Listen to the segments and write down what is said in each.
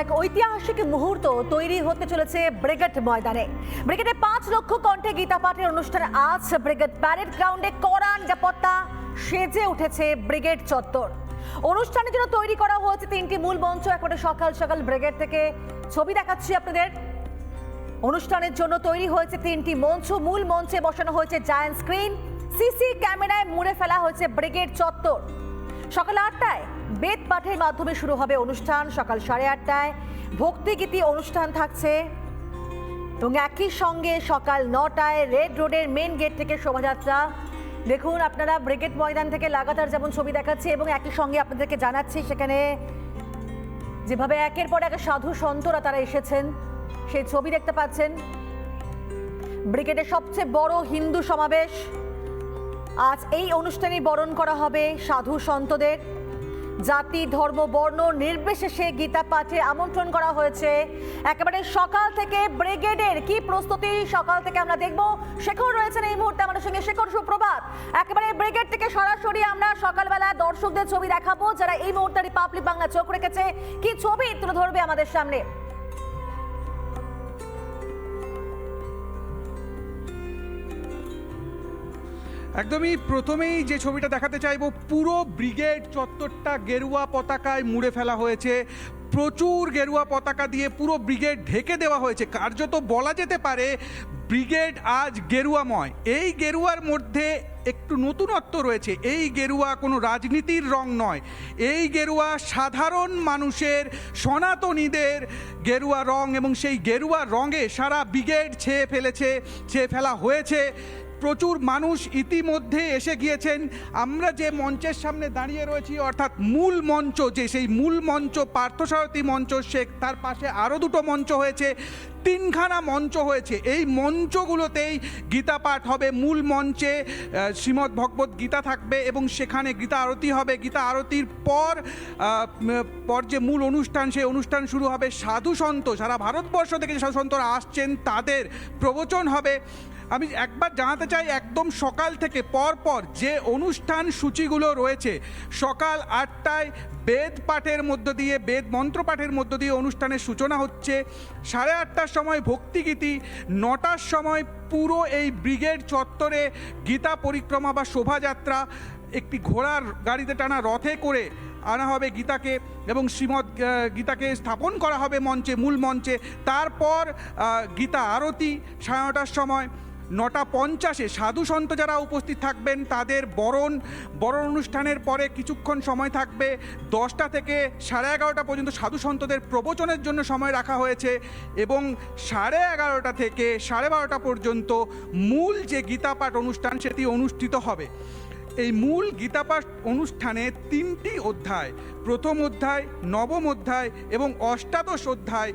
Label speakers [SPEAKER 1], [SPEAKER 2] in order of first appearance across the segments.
[SPEAKER 1] এক ঐতিহাসিক মুহূর্ত তৈরি হতে চলেছে ব্রিগেড ময়দানে। ব্রিগেডে পাঁচ লক্ষ কণ্ঠে গীতা পাঠের অনুষ্ঠানে আজ ব্রিগেড প্যারেড গ্রাউন্ডে কড়া নিরাপত্তা সেজে উঠেছে ব্রিগেড চত্বর। অনুষ্ঠানের জন্য তৈরি করা হয়েছে তিনটি মূল মঞ্চ। একবারে সকাল সকাল ব্রিগেড থেকে ছবি দেখাচ্ছি আপনাদের। অনুষ্ঠানের জন্য তৈরি হয়েছে তিনটি মঞ্চ। মূল মঞ্চে বসানো হয়েছে জায়ান্ট স্ক্রিন সিসি ক্যামেরায় মুড়ে ফেলা হয়েছে ব্রিগেড চত্বর। সকাল আটটায় বেদ পাঠের মাধ্যমে শুরু হবে অনুষ্ঠান সকাল সাড়ে আটটায়। ভক্তিগীতি অনুষ্ঠান থাকছে। এবং একই সঙ্গে সকাল নটায় রেড রোডের মেন গেট থেকে শোভাযাত্রা। দেখুন, আপনারা ব্রিগেড ময়দান থেকে লাগাতার যেমন ছবি দেখাচ্ছি এবং একই সঙ্গে আপনাদেরকে জানাচ্ছি, সেখানে যেভাবে একের পর এক সাধু সন্তরা তারা এসেছেন, সেই ছবি দেখতে পাচ্ছেন। ব্রিগেডের সবচেয়ে বড় হিন্দু সমাবেশ। আজ এই অনুষ্ঠানে বরণ করা হবে সাধু সন্তদের। জাতি, ধর্ম, বর্ণ নির্বিশেষে গীতা পাঠে আমন্ত্রণ করা হয়েছে। একেবারে সকাল থেকে ব্রিগেডের কি প্রস্তুতি সকাল থেকে আমরা দেখব। শেখর রয়েছেন এই মুহূর্তে আমাদের সঙ্গে। শেখর, সুপ্রভাত। একেবারে ব্রিগেড থেকে সরাসরি আমরা সকালবেলা দর্শকদের ছবি দেখাবো। যারা এই মুহূর্তে রিপাবলিক বাংলা চোখ রেখেছে, কি ছবি তুলে ধরবে আমাদের সামনে?
[SPEAKER 2] একদমই প্রথমেই যে ছবিটা দেখাতে চাইব, পুরো ব্রিগেড চত্বরটা গেরুয়া পতাকায় মুড়ে ফেলা হয়েছে। প্রচুর গেরুয়া পতাকা দিয়ে পুরো ব্রিগেড ঢেকে দেওয়া হয়েছে। কার্যত বলা যেতে পারে, ব্রিগেড আজ গেরুয়াময়। এই গেরুয়ার মধ্যে একটু নতুনত্ব রয়েছে। এই গেরুয়া কোনো রাজনীতির রং নয়। এই গেরুয়া সাধারণ মানুষের, সনাতনীদের গেরুয়া রং এবং সেই গেরুয়া রঙে সারা ব্রিগেড ছেয়ে ফেলেছে, ছেয়ে ফেলা হয়েছে। প্রচুর মানুষ ইতিমধ্যে এসে গিয়েছেন। আমরা যে মঞ্চের সামনে দাঁড়িয়ে রয়েছি, অর্থাৎ মূল মঞ্চ যে, সেই মূল মঞ্চ, পার্থসারথী মঞ্চ শেখ তার পাশে আরও দুটো মঞ্চ হয়েছে, তিনখানা মঞ্চ হয়েছে। এই মঞ্চগুলোতেই গীতা পাঠ হবে। মূল মঞ্চে শ্রীমদ্ ভগবত গীতা থাকবে এবং সেখানে গীতা আরতি হবে। গীতা আরতির পর পর যে মূল অনুষ্ঠান, সেই অনুষ্ঠান শুরু হবে। সাধু সন্ত সারা ভারতবর্ষ থেকে যে সাধু সন্তরা আসছেন, তাদের প্রবচন হবে। আমি একবার জানাতে চাই, একদম সকাল থেকে পর পর যে অনুষ্ঠান সূচিগুলো রয়েছে, সকাল আটটায় বেদ পাঠের মধ্য দিয়ে, বেদ মন্ত্র পাঠের মধ্য দিয়ে অনুষ্ঠানের সূচনা হচ্ছে। সাড়ে আটটার সময় ভক্তিগীতি, নটার সময় পুরো এই ব্রিগেড চত্বরে গীতা পরিক্রমা বা শোভাযাত্রা, একটি ঘোড়ার গাড়িতে টানা রথে করে আনা হবে গীতাকে এবং শ্রীমদ গীতাকে স্থাপন করা হবে মঞ্চে, মূল মঞ্চে। তারপর গীতা আরতি সাড়ে নটার সময়। নটা পঞ্চাশে সাধু সন্ত যারা উপস্থিত থাকবেন, তাদের বরণ বরণ অনুষ্ঠানের পরে কিছুক্ষণ সময় থাকবে। দশটা থেকে সাড়ে এগারোটা পর্যন্ত সাধু সন্তদের প্রবচনের জন্য সময় রাখা হয়েছে এবং সাড়ে এগারোটা থেকে সাড়ে বারোটা পর্যন্ত মূল যে গীতা পাঠ অনুষ্ঠান, সেটি অনুষ্ঠিত হবে। এই মূল গীতাপাঠ অনুষ্ঠানে তিনটি অধ্যায়, প্রথম অধ্যায়, নবম অধ্যায় এবং অষ্টাদশ অধ্যায়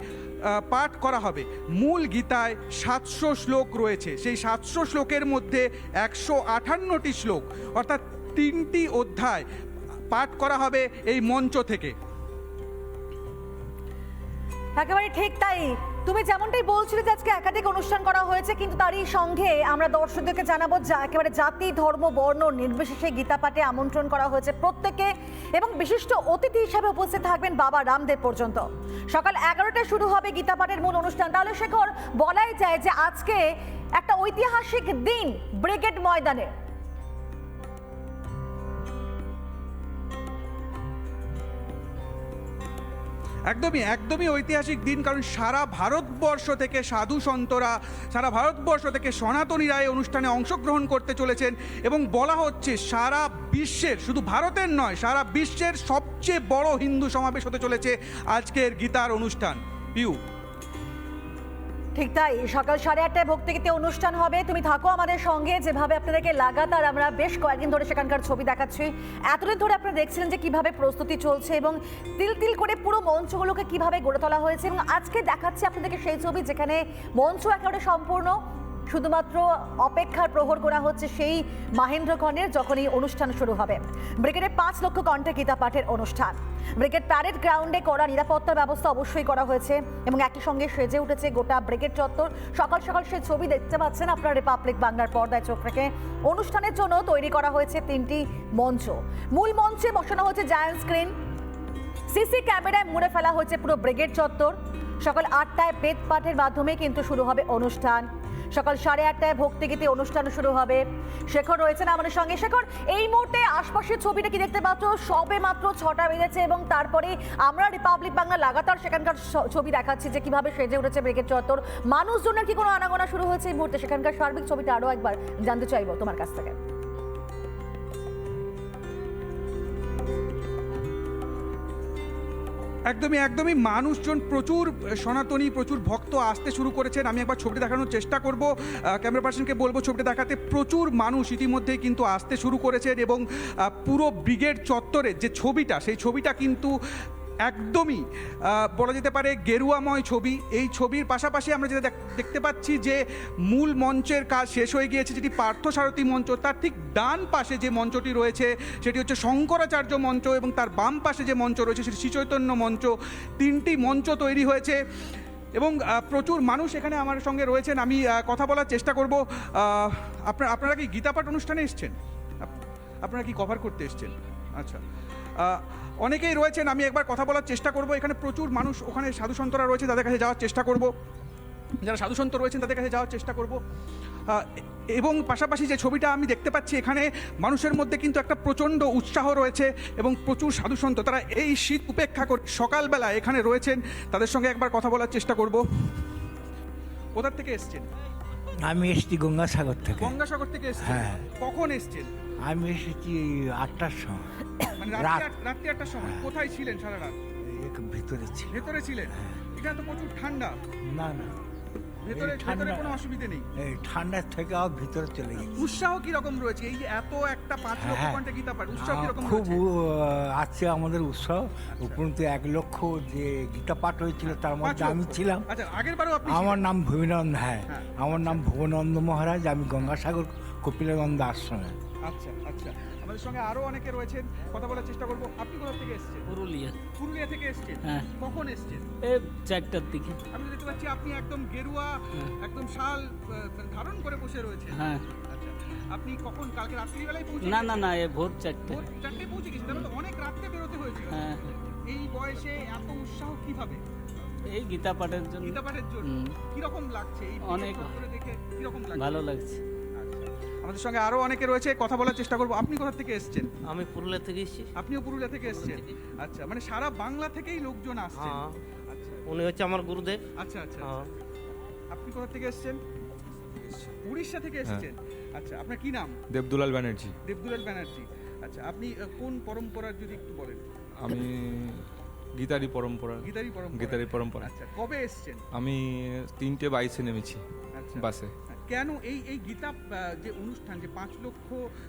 [SPEAKER 2] পাঠ করা হবে। মূল গীতায় সাতশো শ্লোক রয়েছে। সেই সাতশো শ্লোকের মধ্যে একশো আঠান্নটি শ্লোক, অর্থাৎ তিনটি অধ্যায় পাঠ করা হবে এই মঞ্চ থেকে।
[SPEAKER 1] একেবারে ঠিক তাই। তুমি যেমনটাই বলছিলে যে আজকে একাধিক অনুষ্ঠান করা হয়েছে, কিন্তু তারই সঙ্গে আমরা দর্শকদেরকে জানাব যা একেবারে জাতি, ধর্ম, বর্ণ নির্বিশেষে গীতা পাঠে আমন্ত্রণ করা হয়েছে প্রত্যেকে এবং বিশিষ্ট অতিথি হিসাবে উপস্থিত থাকবেন বাবা রামদেব পর্যন্ত। সকাল এগারোটায় শুরু হবে গীতা পাঠের মূল অনুষ্ঠান। তাহলে শেখর, বলাই যায় যে আজকে একটা ঐতিহাসিক দিন ব্রিগেড ময়দানে।
[SPEAKER 2] একদমই একদমই ঐতিহাসিক দিন, কারণ সারা ভারতবর্ষ থেকে সাধু সন্তরা, সারা ভারতবর্ষ থেকে সনাতনীরা এই অনুষ্ঠানে অংশগ্রহণ করতে চলেছেন এবং বলা হচ্ছে সারা বিশ্বের, শুধু ভারতের নয়, সারা বিশ্বের সবচেয়ে বড় হিন্দু সমাবেশ হতে চলেছে আজকের গীতার অনুষ্ঠান। পিউ।
[SPEAKER 1] ঠিক তাই, সকাল সাড়ে আটটায় ভক্তিগীতে অনুষ্ঠান হবে। তুমি থাকো আমাদের সঙ্গে, যেভাবে আপনাদেরকে লাগাতার আমরা বেশ কয়েকদিন ধরে সেখানকার ছবি দেখাচ্ছি। এতদিন ধরে আপনারা দেখছিলেন যে কীভাবে প্রস্তুতি চলছে এবং তিল তিল করে পুরো মঞ্চগুলোকে কীভাবে গড়ে তোলা হয়েছে এবং আজকে দেখাচ্ছি আপনাদেরকে সেই ছবি যেখানে মঞ্চ একেবারে সম্পূর্ণ শুধুমাত্র অপেক্ষার প্রহর করা হচ্ছে সেই মাহেন্দ্রক্ষণের যখন এই অনুষ্ঠান শুরু হবে। ব্রিগেডের পাঁচ লক্ষ কণ্ঠে গীতা পাঠের অনুষ্ঠান। ব্রিগেড প্যারেড গ্রাউন্ডে করা নিরাপত্তার ব্যবস্থা অবশ্যই করা হয়েছে এবং একই সঙ্গে সেজে উঠেছে গোটা ব্রিগেড চত্বর। সকাল সকাল সেই ছবি দেখতে পাচ্ছেন আপনারা রিপাবলিক বাংলার পর্দায় চোখ রেখে। অনুষ্ঠানের জন্য তৈরি করা হয়েছে তিনটি মঞ্চ। মূল মঞ্চে বসানো হয়েছে জায়ান্ট স্ক্রিন সিসি ক্যামেরায় মুড়ে ফেলা হয়েছে পুরো ব্রিগেড চত্বর। সকাল আটটায় বেদ পাঠের মাধ্যমে কিন্তু শুরু হবে অনুষ্ঠান। সকাল সাড়ে আটটায় ভক্তিগীতি অনুষ্ঠান শুরু হবে। শেখর রয়েছেন আমাদের সঙ্গে। শেখর, এই মুহূর্তে আশপাশের ছবিটা কি দেখতে পাচ্ছ? সবে মাত্র ছটা বেজেছে এবং তারপরে আমরা রিপাবলিক বাংলা লাগাতার সেখানকার ছবি দেখাচ্ছি যে কীভাবে সেজে উঠেছে ব্রিগেড চত্বর। মানুষজনের কি কোনো আনাগোনা শুরু হয়েছে এই মুহূর্তে? সেখানকার সার্বিক ছবিটা আরও একবার জানতে চাইব তোমার কাছ থেকে।
[SPEAKER 2] একদমই একদমই মানুষজন প্রচুর, সনাতনী, প্রচুর ভক্ত আসতে শুরু করেছেন। আমি একবার ছবিটা দেখানোর চেষ্টা করব। ক্যামেরা পার্সনকে বলব, ছবিটা দেখাতে প্রচুর মানুষ ইতিমধ্যেই কিন্তু আসতে শুরু করেছেন এবং পুরো ব্রিগেড চত্বরের যে ছবিটা, সেই ছবিটা কিন্তু একদমই বলা যেতে পারে গেরুয়াময় ছবি। এই ছবির পাশাপাশি আমরা যেটা দেখ- দেখতে পাচ্ছি যে মূল মঞ্চের কাজ শেষ হয়ে গিয়েছে, যেটি পার্থসারথী মঞ্চ, তার ঠিক ডান পাশে যে মঞ্চটি রয়েছে, সেটি হচ্ছে শঙ্করাচার্য মঞ্চ এবং তার বাম পাশে যে মঞ্চ রয়েছে, সেটি শ্রীচৈতন্য মঞ্চ। তিনটি মঞ্চ তৈরি হয়েছে এবং প্রচুর মানুষ এখানে আমার সঙ্গে রয়েছেন। আমি কথা বলার চেষ্টা করব। আপনারা আপনারা কি গীতাপাঠ অনুষ্ঠানে এসছেন? আপনারা কি কভার করতে এসছেন? আচ্ছা। অনেকেই রয়েছেন আমি একবার কথা বলার চেষ্টা করব। এখানে প্রচুর মানুষ ওখানে সাধু সন্তরা রয়েছে তাদের কাছে যাওয়ার চেষ্টা করব। যারা সাধু সন্ত রয়েছেন তাদের কাছে যাওয়ার চেষ্টা করব। এবং পাশাপাশি যে ছবিটা আমি দেখতে পাচ্ছি এখানে মানুষের মধ্যে কিন্তু একটা প্রচণ্ড উৎসাহ রয়েছে এবং প্রচুর সাধু সন্ত তারা এই শীত উপেক্ষা করে সকালবেলা এখানে রয়েছেন তাদের সঙ্গে একবার কথা বলার চেষ্টা করব। কোথার থেকে এসছেন?
[SPEAKER 3] আমি এসেছি গঙ্গাসাগর থেকে।
[SPEAKER 2] গঙ্গাসাগর থেকে এসছেন?
[SPEAKER 3] হ্যাঁ।
[SPEAKER 2] কখন এসছেন?
[SPEAKER 3] আমি এসেছি আটটার সময়।
[SPEAKER 2] মানে
[SPEAKER 3] রাত।
[SPEAKER 2] রাত্রি আটটার সময়। কোথায় ছিলেন সারা রাত?
[SPEAKER 3] ভিতরে ছিল
[SPEAKER 2] ভেতরে ছিলেন? এখানে তো প্রচুর ঠান্ডা।
[SPEAKER 3] না না।
[SPEAKER 2] ভেতরে
[SPEAKER 3] ঠান্ডা-
[SPEAKER 2] কোনো অসুবিধে নেই?
[SPEAKER 3] এই ঠান্ডার থেকেও ভিতরে চলে গেছি।
[SPEAKER 2] উৎসাহ কি রকম রয়েছে? এই যে এত একটা পাঁচ লক্ষ
[SPEAKER 3] হ্যাঁ।
[SPEAKER 2] ঘণ্টা গীতা পাঠ উৎসাহ কি রকম
[SPEAKER 3] খুব আছে আমাদের উৎসাহ। উপরন্তু এক লক্ষ যে গীতা পাঠ হয়েছিল তার মধ্যে আমি ছিলাম।
[SPEAKER 2] আচ্ছা আগের বারও আপনি
[SPEAKER 3] আমার নাম ভুবনন্দ হ্যাঁ।
[SPEAKER 2] হ্যাঁ।
[SPEAKER 3] আমার নাম ভুবনন্দ মহারাজ আমি গঙ্গাসাগর কপিলানন্দ আশ্রমে।
[SPEAKER 2] আচ্ছা আচ্ছা। আমাদের সঙ্গে আরও অনেকে রয়েছেন কথা বলার চেষ্টা করব। আপনি কোথা থেকে এসেছেন?
[SPEAKER 4] পুরুলিয়া।
[SPEAKER 2] পুরুলিয়া থেকে এসেছেন?
[SPEAKER 4] হ্যাঁ।
[SPEAKER 2] কখন এসেছেন?
[SPEAKER 4] এ চারটার দিকে।
[SPEAKER 2] আমি দেখতে পাচ্ছি আপনি একদম গেরুয়া একদম শাল ধারণ করে বসে রয়েছেন।
[SPEAKER 4] হ্যাঁ।
[SPEAKER 2] আচ্ছা আপনি কখন কালকে রাত্রিবেলায় পৌঁছে
[SPEAKER 4] না না না এ ভোর চারটে।
[SPEAKER 2] ভোর চারটে পৌঁছে গেছেন তাহলে অনেক রাত্রে বেরোতে হয়েছিল।
[SPEAKER 4] হ্যাঁ।
[SPEAKER 2] এই বয়সে এত উৎসাহ কীভাবে?
[SPEAKER 4] এই গীতা পাঠের জন্য।
[SPEAKER 2] গীতা পাঠের জন্য।
[SPEAKER 4] হুম।
[SPEAKER 2] কীরকম লাগছে এই
[SPEAKER 4] অনেক-
[SPEAKER 2] দেখে কীরকম লাগছে?
[SPEAKER 4] ভালো লাগছে।
[SPEAKER 2] আমাদের সঙ্গে আরও অনেকে রয়েছে কথা বলার চেষ্টা করব। আপনি কোথা থেকে এসেছেন?
[SPEAKER 5] আমি পুরুলিয়া থেকে এসেছি।
[SPEAKER 2] আপনিও পুরুলিয়া থেকে এসেছেন? আচ্ছা মানে সারা বাংলা থেকেই লোকজন আসছেন।
[SPEAKER 5] হ্যাঁ।
[SPEAKER 2] আচ্ছা।
[SPEAKER 5] উনি হচ্ছে আমার গুরুদেব।
[SPEAKER 2] আচ্ছা আচ্ছা
[SPEAKER 5] হ্যাঁ।
[SPEAKER 2] আপনি কোথা থেকে এসেছেন? উড়িষ্যা থেকে এসেছেন? আচ্ছা আপনার কি নাম?
[SPEAKER 6] দেবদুলাল ব্যানার্জি।
[SPEAKER 2] দেবদুলাল ব্যানার্জি। আচ্ছা আপনি কোন পরম্পরার যদি একটু বলেন?
[SPEAKER 6] আমি গীতারি পরম্পরা।
[SPEAKER 2] গীতারি পরম্পরা।
[SPEAKER 6] গীতারি পরম্পরা।
[SPEAKER 2] আচ্ছা কবে এসেছেন?
[SPEAKER 6] আমি তিনটে বাইশে নেমেছি
[SPEAKER 2] আচ্ছা।
[SPEAKER 6] বাসে।
[SPEAKER 2] কেন এই এই গীতা যে অনুষ্ঠান, যে পাঁচ লক্ষ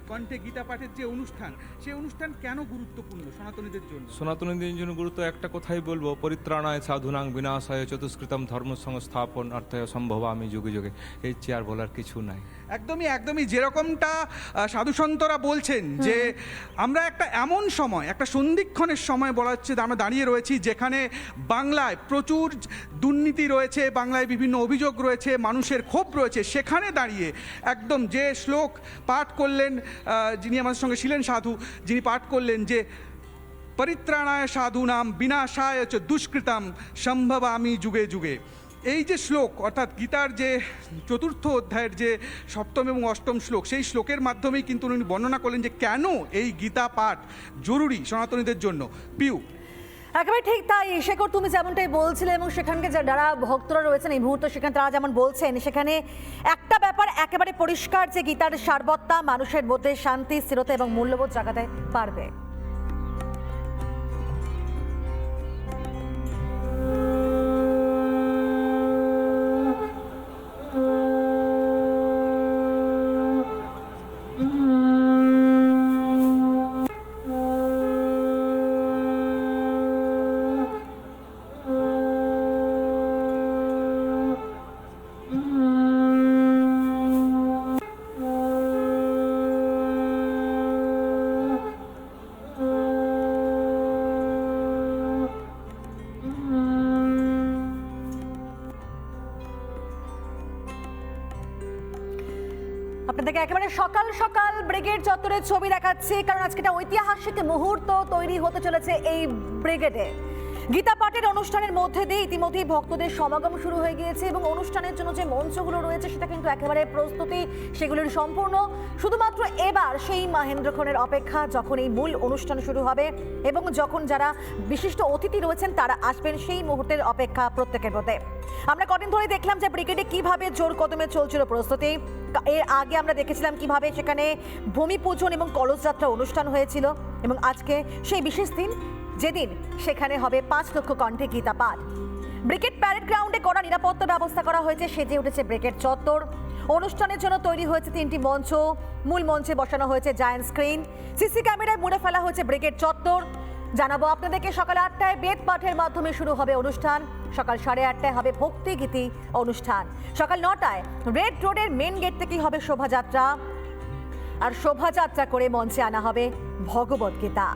[SPEAKER 2] কণ্ঠে গীতা পাঠের যে অনুষ্ঠান, সেই অনুষ্ঠান কেন গুরুত্বপূর্ণ সনাতনীদের জন্য?
[SPEAKER 6] সনাতনীদের জন্য গুরুত্ব একটা কথাই বলব, পরিত্রাণায় সাধুনাং বিনাশায় চতুষ্কৃতম ধর্ম সংস্থাপন অর্থায় সম্ভব আমি যুগে যুগে। এই চেয়ে আর বলার কিছু নাই।
[SPEAKER 2] একদমই একদমই যেরকমটা সাধুসন্তরা বলছেন যে আমরা একটা এমন সময় একটা সন্ধিক্ষণের সময় বলা হচ্ছে আমরা দাঁড়িয়ে রয়েছি যেখানে বাংলায় প্রচুর দুর্নীতি রয়েছে বাংলায় বিভিন্ন অভিযোগ রয়েছে মানুষের ক্ষোভ রয়েছে সেখানে দাঁড়িয়ে একদম যে শ্লোক পাঠ করলেন যিনি আমাদের সঙ্গে ছিলেন সাধু যিনি পাঠ করলেন যে পরিত্রাণায় সাধুনাম বিনাশায় চ দুষ্কৃতাম সম্ভবামি যুগে যুগে। এই যে শ্লোক, অর্থাৎ গীতার যে চতুর্থ অধ্যায়ের যে সপ্তম এবং অষ্টম শ্লোক, সেই শ্লোকের মাধ্যমেই কিন্তু উনি বর্ণনা করলেন যে কেন এই গীতা পাঠ জরুরি সনাতনীদের জন্য। পিউ।
[SPEAKER 1] একেবারে ঠিক তাই, শেখর তুমি যেমনটাই বলছিলে এবং সেখানকে যারা ভক্তরা রয়েছেন এই মুহূর্তে সেখানে তারা যেমন বলছেন, সেখানে একটা ব্যাপার একেবারে পরিষ্কার যে গীতার সারবত্তা মানুষের মধ্যে শান্তি, স্থিরতা এবং মূল্যবোধ জাগাতে পারবে। আপনাদেরকে একেবারে সকাল সকাল ব্রিগেড চত্বরের ছবি দেখাচ্ছি, কারণ আজকে একটা ঐতিহাসিক মুহূর্ত তৈরি হতে চলেছে এই ব্রিগেডে। গীতা পাঠের অনুষ্ঠানের মধ্যে দিয়ে ইতিমধ্যেই ভক্তদের সমাগম শুরু হয়ে গিয়েছে এবং অনুষ্ঠানের জন্য যে মঞ্চগুলো রয়েছে, সেটা কিন্তু একেবারে প্রস্তুতি সেগুলির সম্পূর্ণ। শুধুমাত্র এবার সেই মাহেন্দ্রক্ষণের অপেক্ষা যখন এই মূল অনুষ্ঠান শুরু হবে এবং যখন যারা বিশিষ্ট অতিথি রয়েছেন, তারা আসবেন সেই মুহূর্তের অপেক্ষা প্রত্যেকের মধ্যে। আমরা কদিন ধরে দেখলাম যে ব্রিগেডে কীভাবে জোর কদমে চলছিল প্রস্তুতি। এর আগে আমরা দেখেছিলাম কীভাবে সেখানে ভূমি পূজন এবং কলসযাত্রা অনুষ্ঠান হয়েছিল এবং আজকে সেই বিশেষ দিন যেদিন সেখানে হবে পাঁচ লক্ষ কণ্ঠে গীতা পাঠ ব্রিগেড প্যারেড গ্রাউন্ডে করা নিরাপত্তা ব্যবস্থা করা হয়েছে, সেজে উঠেছে ব্রিগেড চত্বর। অনুষ্ঠানের জন্য তৈরি হয়েছে তিনটি মঞ্চ, মূল মঞ্চে বসানো হয়েছে জায়ান্ট স্ক্রিন সিসি ক্যামেরায় মুড়ে ফেলা হয়েছে ব্রিগেড চত্বর। জানাব আপনাদেরকে, সকাল আটটায় বেদ পাঠের মাধ্যমে শুরু হবে অনুষ্ঠান। সকাল সাড়ে আটটায় হবে ভক্তি গীতি অনুষ্ঠান। সকাল নটায় রেড রোডের মেন গেট থেকেই হবে শোভাযাত্রা। আর শোভাযাত্রা করে মঞ্চে আনা হবে ভগবত গীতা।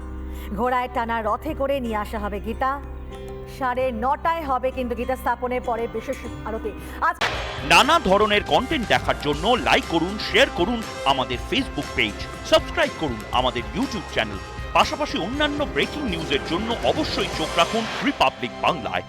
[SPEAKER 1] ঘোড়ায় টানা রথে করে নিয়ে আসা হবে গীতা। সাড়ে নটায় হবে কিন্তু গীতা স্থাপনের পরে বিশেষ আরতি। আজ
[SPEAKER 7] নানা ধরনের কন্টেন্ট দেখার জন্য লাইক করুন শেয়ার করুন আমাদের ফেসবুক পেজ সাবস্ক্রাইব করুন আমাদের ইউটিউব চ্যানেল পাশাপাশি অন্যান্য ব্রেকিং নিউজের জন্য অবশ্যই চোখ রাখুন রিপাবলিক বাংলায়